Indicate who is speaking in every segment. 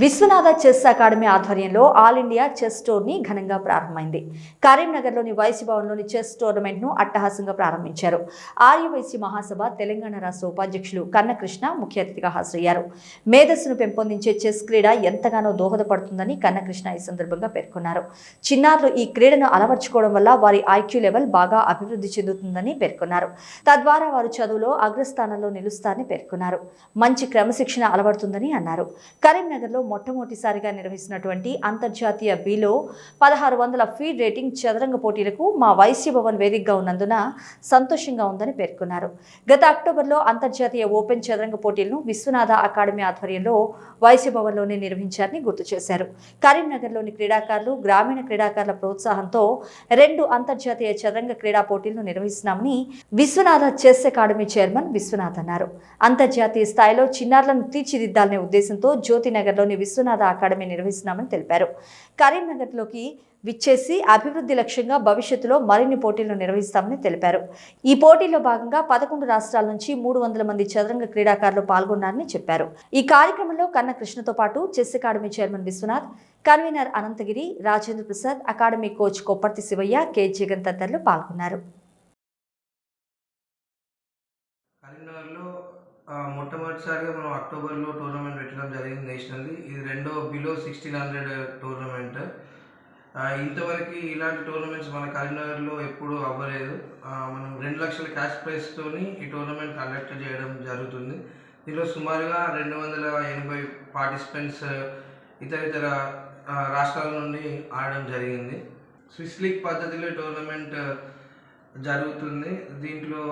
Speaker 1: Viswanatha chess academy ఆధ్వర్యంలో all India chess tourney ఘనంగా ప్రారంభమైంది. కరీంనగర్లోని వైసీ భవన్లోని చెస్ టోర్నమెంట్ను అట్టహాసంగా ప్రారంభించారు. ఆర్యవైసీ మహాసభ తెలంగాణ రాష్ట్ర ఉపాధ్యక్షులు కన్నకృష్ణ ముఖ్య అతిథిగా హాజరయ్యారు. మేధస్సును పెంపొందించే చెస్ క్రీడ ఎంతగానో దోహదపడుతుందని కన్నకృష్ణ ఈ సందర్భంగా పేర్కొన్నారు. చిన్నారులు ఈ క్రీడను అలవర్చుకోవడం వల్ల వారి ఐక్యూ లెవెల్ బాగా అభివృద్ధి చెందుతుందని పేర్కొన్నారు. తద్వారా వారు చదువులో అగ్రస్థానంలో నిలుస్తారని పేర్కొన్నారు. మంచి క్రమశిక్షణ అలవడుతుందని అన్నారు. కరీంనగర్లో మొట్టమొదటిసారిగా నిర్వహిస్తున్నటువంటి అంతర్జాతీయ బిలో పదహారు వందల ఫీడ్ రేటింగ్ చదరంగ పోటీలకు మా వైశ్య భవన్ వేదికగా ఉన్నందున సంతోషంగా ఉందని పేర్కొన్నారు. గత అక్టోబర్లో అంతర్జాతీయ ఓపెన్ చదరంగ పోటీలను విశ్వనాథ అకాడమీ ఆధ్వర్యంలో వైశ్య భవన్లోనే నిర్వహించారని గుర్తు చేశారు. కరీంనగర్లోని క్రీడాకారులు గ్రామీణ క్రీడాకారుల ప్రోత్సాహంతో రెండు అంతర్జాతీయ చదరంగ క్రీడా పోటీలను నిర్వహిస్తున్నామని Viswanatha chess academy chairman Viswanath అన్నారు. అంతర్జాతీయ స్థాయిలో చిన్నారులను తీర్చిదిద్దాలనే ఉద్దేశంతో జ్యోతినగర్లోని విశ్వనాథ అకాడమీ నిర్వహిస్తున్నామని తెలిపారు. కరీంనగర్లోకి విచ్చేసి అభివృద్ధి లక్ష్యంగా భవిష్యత్తులో మరిన్ని పోటీలను నిర్వహిస్తామని తెలిపారు. ఈ పోటీలో భాగంగా పదకొండు రాష్ట్రాల నుంచి మూడు వందల మంది చదరంగ క్రీడాకారులు పాల్గొన్నారని చెప్పారు. ఈ కార్యక్రమంలో కన్న కృష్ణతో పాటు chess academy chairman Viswanath convener Ananthagiri Rajendra Prasad academy coach Kopparthi Sivaiah K. Jagan తదితరులు పాల్గొన్నారు.
Speaker 2: కరీంనగర్లో మొట్టమొదటిసారిగా మనం అక్టోబర్లో టోర్నమెంట్ పెట్టడం జరిగింది నేషనల్ది. ఇది రెండో బిలో సిక్స్టీన్ హండ్రెడ్ టోర్నమెంట్. ఇంతవరకు ఇలాంటి టోర్నమెంట్స్ మన కరీంనగర్లో ఎప్పుడూ అవ్వలేదు. మనం రెండు లక్షల క్యాష్ ప్రైజ్తోని ఈ టోర్నమెంట్ కండక్ట్ చేయడం జరుగుతుంది. దీనిలో సుమారుగా రెండు వందల ఎనభై పార్టిసిపెంట్స్ ఇతర ఇతర రాష్ట్రాల నుండి ఆడడం జరిగింది. స్విస్ లీగ్ పద్ధతిలో టోర్నమెంట్ జరుగుతుంది. దీంట్లో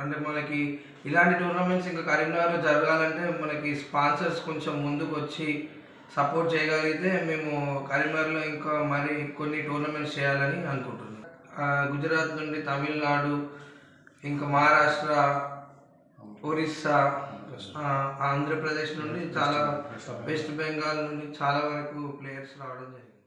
Speaker 2: అంటే మనకి ఇలాంటి టోర్నమెంట్స్ ఇంకా కరీంనగర్లో జరగాలంటే మనకి స్పాన్సర్స్ కొంచెం ముందుకు వచ్చి సపోర్ట్ చేయగలిగితే మేము కరీంనగర్లో ఇంకా మరి కొన్ని టోర్నమెంట్స్ చేయాలని అనుకుంటున్నాం. గుజరాత్ నుండి తమిళనాడు ఇంకా మహారాష్ట్ర ఒరిస్సా ఆంధ్రప్రదేశ్ నుండి చాలా వెస్ట్ బెంగాల్. నుండి చాలా వరకు ప్లేయర్స్ రావడం జరిగింది.